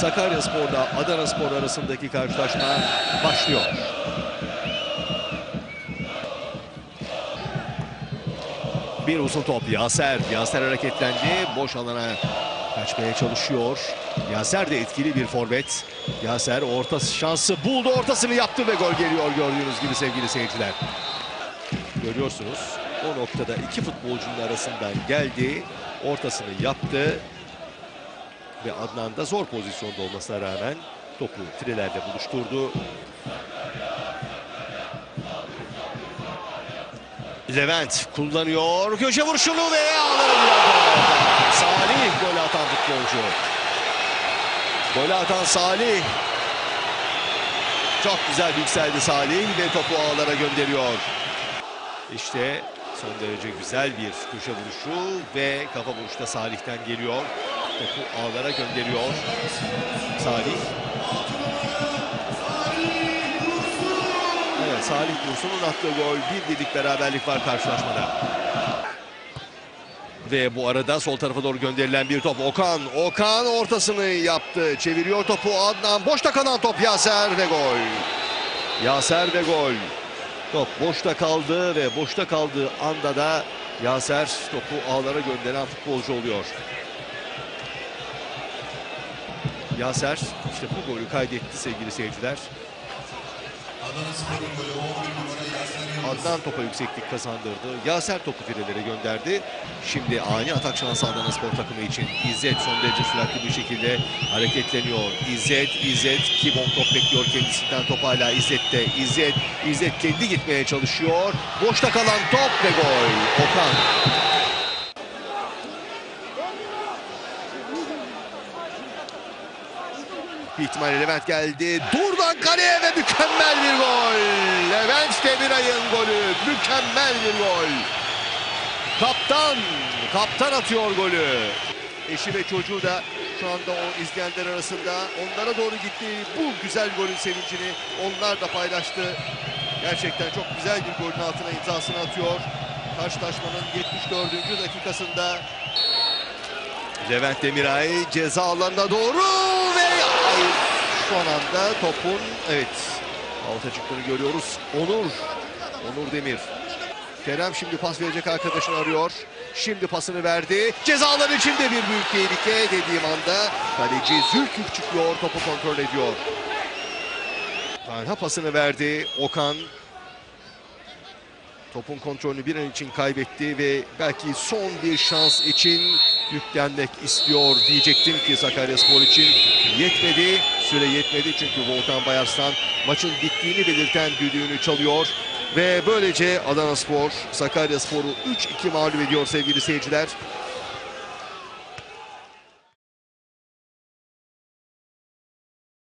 Sakaryaspor'la Adanaspor arasındaki karşılaşma başlıyor. Bir uzun top Yaser. Yaser hareketlendi. Boş alana kaçmaya çalışıyor. Yaser de etkili bir forvet. Yaser orta şansı buldu. Ortasını yaptı ve gol geliyor gördüğünüz gibi sevgili seyirciler. Görüyorsunuz o noktada iki futbolcunun arasından geldi. Ortasını yaptı. Ve Adnan da zor pozisyonda olmasına rağmen topu filelerde buluşturdu. Levent kullanıyor. Köşe vuruşunu ve anda. Salih gol atan futbolcu. Gol atan Salih. Çok güzel yükseldi Salih ve topu ağlara gönderiyor. İşte son derece güzel bir köşe vuruşu ve kafa vuruşu da Salih'ten geliyor. Topu ağlara gönderiyor. Salih. Evet Salih Dursun'un attığı gol. Bir birlik beraberlik var karşılaşmada. Ve bu arada sol tarafa doğru gönderilen bir top. Okan. Okan ortasını yaptı. Çeviriyor topu Adnan. Boşta kalan top Yaser ve gol. Yaser ve gol. Top boşta kaldı ve boşta kaldığı anda da Yaser topu ağlara gönderen futbolcu oluyor. Yaser işte bu golü kaydetti sevgili seyirciler. Adanaspor'un golü 11 numara Yaser Yıldız. Adnan topa yükseklik kazandırdı. Yaser topu filelere gönderdi. Şimdi ani atak şansı Adanaspor takımı için İzzet son derece süratli bir şekilde hareketleniyor. İzzet, İzzet ki bon top bekliyor kendisinden top hala İzzet'te. İzzet, İzzet kendi gitmeye çalışıyor. Boşta kalan top ve gol. Okan. Bir ihtimalle Levent geldi. Durdan kaleye ve mükemmel bir gol. Levent Demiray'ın golü. Mükemmel bir gol. Kaptan, kaptan atıyor golü. Eşi ve çocuğu da şu anda o izleyenler arasında onlara doğru gitti. Bu güzel golün sevincini onlar da paylaştı. Gerçekten çok güzel bir golün altına imzasını atıyor. Karşılaşmanın 74. dakikasında Levent Demiray ceza alanına doğru son anda topun evet alta çıktığını görüyoruz. Onur, Onur Demir. Kerem şimdi pas verecek arkadaşını arıyor. Şimdi pasını verdi. Cezalar içinde bir büyük tehlike dediğim anda kaleci Zülküf çıkıyor topu kontrol ediyor. Talha pasını verdi. Okan Topun kontrolünü bir an için kaybetti ve belki son bir şans için yüklenmek istiyor diyecektim ki Sakaryaspor için yetmedi. Süre yetmedi çünkü Volkan Bayarslan maçın bittiğini belirten düdüğünü çalıyor. Ve böylece Adanaspor Sakaryaspor'u 3-2 mağlup ediyor sevgili seyirciler.